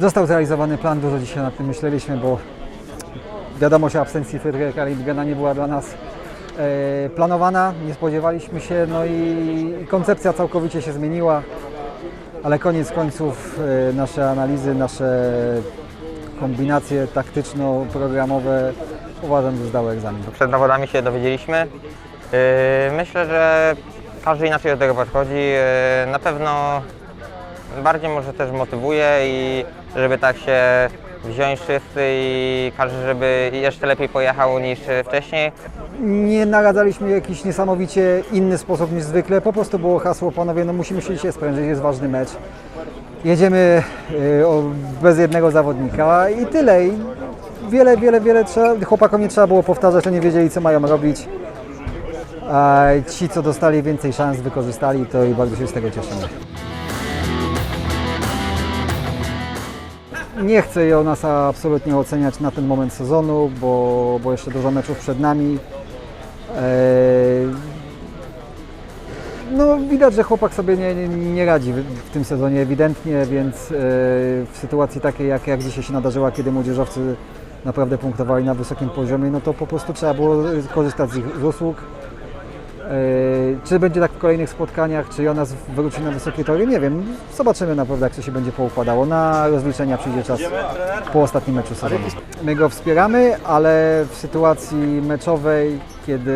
Został zrealizowany plan, dużo dzisiaj nad tym myśleliśmy, bo wiadomość o absencji Fryderyka Lindgena nie była dla nas e, planowana, nie spodziewaliśmy się, no i koncepcja całkowicie się zmieniła, ale koniec końców e, nasze analizy, nasze kombinacje taktyczno-programowe uważam, że zdały egzamin. Przed zawodami się dowiedzieliśmy. Yy, Myślę, że każdy inaczej do tego podchodzi. Na pewno bardziej może też motywuje i żeby tak się wziąć wszyscy i każdy, żeby jeszcze lepiej pojechał niż wcześniej. Nie naradzaliśmy jakiś niesamowicie inny sposób niż zwykle. Po prostu było hasło, panowie, no musimy się dzisiaj sprężyć, jest ważny mecz. Jedziemy y, bez jednego zawodnika i tyle. I wiele, wiele, wiele trzeba, chłopakom nie trzeba było powtarzać, oni wiedzieli, co mają robić. A ci, co dostali więcej szans, wykorzystali to i bardzo się z tego cieszymy. Nie chcę ją nas absolutnie oceniać na ten moment sezonu, bo, bo jeszcze dużo meczów przed nami. Eee, No widać, że chłopak sobie nie, nie, radzi w, tym sezonie ewidentnie, więc e, w sytuacji takiej jak, jak dzisiaj się nadarzyła, kiedy młodzieżowcy naprawdę punktowali na wysokim poziomie, no to po prostu trzeba było korzystać z ich usług. E, Czy będzie tak w kolejnych spotkaniach, czy Jonas wróci na wysokie tory, nie wiem. Zobaczymy naprawdę, jak to się będzie poukładało. Na rozliczenia przyjdzie czas po ostatnim meczu sezonu. My go wspieramy, ale w sytuacji meczowej, kiedy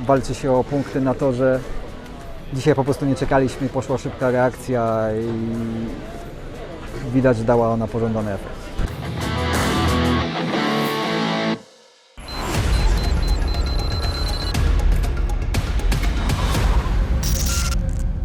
walczy się o punkty na torze, dzisiaj po prostu nie czekaliśmy, poszła szybka reakcja i widać, że dała ona pożądany efekt.